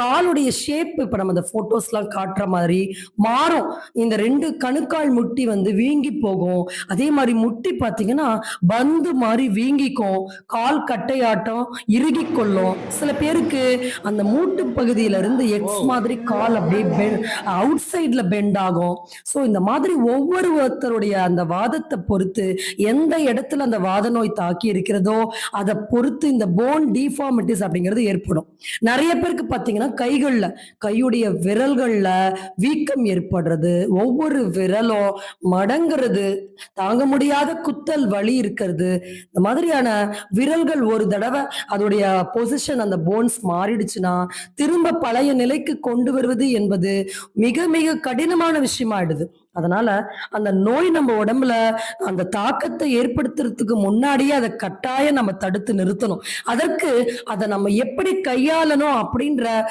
காலுடைய shape இப்ப நம்ம அந்த போட்டோஸ்லாம் காட்டுற மாதிரி மாறும். இந்த ரெண்டு கணுக்கால் முட்டி வந்து வீங்கி போகும். அதே மாதிரி முட்டி பார்த்தீங்கன்னா பந்து மாதிரி வீங்கிக்கும். கால் கட்டையாட்டம் இறுகி கொள்ளும். சில பேருக்கு அந்த மூட்டு பகுதியில இருந்து எக்ஸ் மாதிரி கால் அப்படியே அவுட் சைட்ல பெண்ட் ஆகும். ஸோ இந்த மாதிரி ஒவ்வொருத்தருடைய அந்த வாதத்தை பொறுத்து எந்த இடத்துல அந்த வாத நோய் தாக்கி இருக்கிறதோ அதை பொறுத்து இந்த போன் டிஃபார்மிட்டிஸ் அப்படிங்கிறது ஏற்படும். நிறைய பேருக்கு பார்த்தீங்கன்னா கைகளில் கையுடைய விரல்களில் வீக்கம் ஏற்படுறது. ஒவ்வொரு விரலும் மடங்குறது. தாங்க முடியாத குத்தல் வலி இருக்கிறது. இந்த மாதிரியான விரல்கள் ஒரு தடவை அதோடைய பொசிஷன் அந்த போன்ஸ் மாறிடுச்சுன்னா திரும்ப பழைய நிலைக்கு கொண்டு வருவது என்பது மிக மிக கடினமான விஷயமாயிடுது அதனால அந்த நோய் நம்ம உடம்புல அந்த தாக்கத்தை ஏற்படுத்துறதுக்கு முன்னாடியே அதை கட்டாயம் நம்ம தடுத்து நிறுத்தணும். அதற்கு அதை நம்ம எப்படி கையாளணும் அப்படின்ற